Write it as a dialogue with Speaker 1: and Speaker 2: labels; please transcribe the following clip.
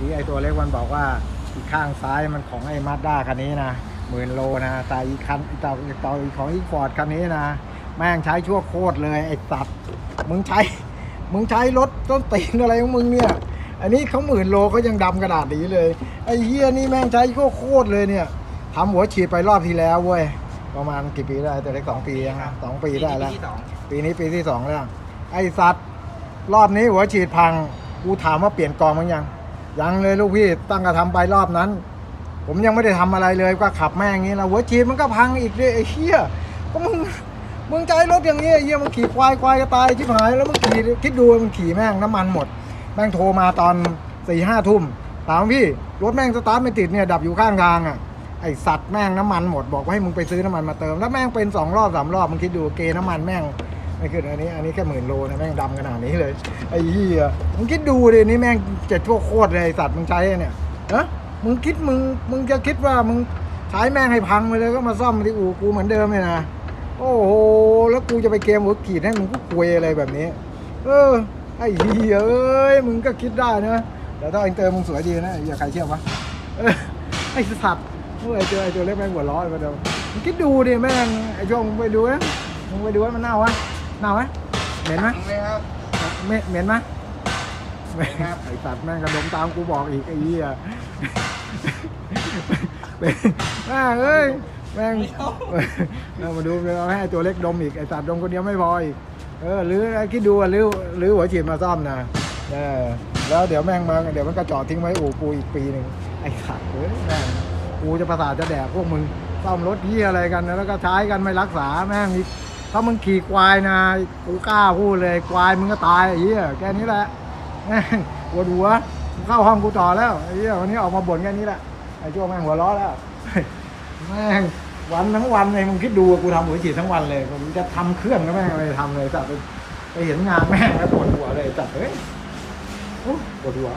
Speaker 1: กี้ไอตัวเล็กมันบอกว่าอีกข้างซ้ายมันของไอ้มาด้าคันนี้นะหมื่นโลนะแต่อีกคันอีกต่ออีกต่ออีกของอีกฟอร์ดคันนี้นะแม่งใช้ชั่วโคตรเลยไอ้สัตว์มึงใช้ มึงใช้รถต้นตีนอะไรของมึงเนี่ย อันนี้เขาหมื่นโลเขายังดำกระดาษนี้เลยไอ้เฮียนี่แม่งใช้โคตรโคตรเลยเนี่ยทำหัวฉีดไปรอบที่แล้วเว้ยประมาณกี่ปีได้แต่เล็กสองปียังสองปีได้แล้ว
Speaker 2: ที่สอง
Speaker 1: ปีนี้ปีที่สองแล้วไอ้สัตว์รอบนี้หัวฉีดพังกูถามว่าเปลี่ยนกองมั้งยัง ยังเลยลูกพี่ตั้งกระทำไปรอบนั้น ผมยังไม่ได้ทำอะไรเลยก็ขับแม่งนี้แล้วหัวฉีดมันก็พังอีกเลยไอ้เหี้ยก็มึงมึงใจรถอย่างนี้ไอ้เหี้ยมึงขี่ควายควายก็ตายชิบหายแล้วมึงขี่คิดดูมึงขี่แม่งน้ำมันหมด แม่งโทรมาตอนสี่ห้าทุ่มถามพี่รถแม่งสตาร์ทไม่ติดเนี่ยดับอยู่ข้างทางอะไอสัตว์แม่งน้ำมันหมดบอกว่าให้มึงไปซื้อน้ำมันมาเติมแล้วแม่งเป็นสองรอบสามรอบมึงคิดดูเกน้ำมันแม่ง ไม่ขึ้นอันนี้อันนี้แค่หมื่นโลนะแม่งดำขนาดนี้เลยไอ้เหี้ยมึงคิดดูดินี่แม่งเจ็ดทั่วโคตรเลยไอ้สัตว์มึงใช้เนี่ยเอะมึงคิดมึงมึงจะคิดว่ามึงใช้แม่งให้พังไปเลยก็มาซ่อมที่อู่กูเหมือนเดิมเลยนะโอ้โหแล้วกูจะไปเกมหัวขีดให้มึงกูคุยอะไรแบบนี้ เออไอ้เหี้ยเอ้ยมึงก็คิดได้นะแต่ถ้าอินเตอร์มึงสวยดีนะอย่าใครเชื่อวะไอ้สัตว์เมื่อไอ้เจอไอ้ตัวเล็กแม่งหัวร้อนมาเดิมมึงคิดดูดิแม่งไอ้ช่วงมึงไปดูนะมึงไปดูว่ามันเน่าวะ เน่าไหมเหม็นไหม
Speaker 2: เลยครับ
Speaker 1: เหม็นเหม็นไหมเหม็น
Speaker 2: ครับ
Speaker 1: ไอ้สัตว์แม่งกระดมตามกูบอกอีกไอ้เหี้ยเป็นแม่งเอ้ยแม่งเอามาดูเอาให้ไอ้ตัวเล็กดมอีกไอ้สัตว์ดมคนเดียวไม่พออีกเออหรือคิดดูอะหรือหรือหัวฉีดมาซ่อมนะเออแล้วเดี๋ยวแม่งมาเดี๋ยวมันก็จอดทิ้งไว้อู่กูอีกปีหนึ่งไอ้ขัดเอ้ยแม่งกูจะประสาทจะแดกพวกมึงซ่อมรถเหี้ยอะไรกันนะแล้วก็ใช้กันไม่รักษาแม่งนี่ ถ้ามึงขี่ควายนะกูกล้าพูดเลยควายมึงก็ตายไอ้เหี้ยแค่นี้แหละปวดหัวเข้าห้องกูต่อแล้วไอ้เหี้ยวันนี้ออกมาบ่นแค่นี้แหละไอ้ช่วงแม่งหัวร้อแล้วแม่งวันทั้งวันเลยมึงคิดดูอะกูทำหัวฉีดทั้งวันเลยผมจะทำเครื่องก็แม่งไม่ทำเลยจัดไปไปเห็นงานแม่งแล้วปวดหัวเลยจัดเฮ้ยปวดหัว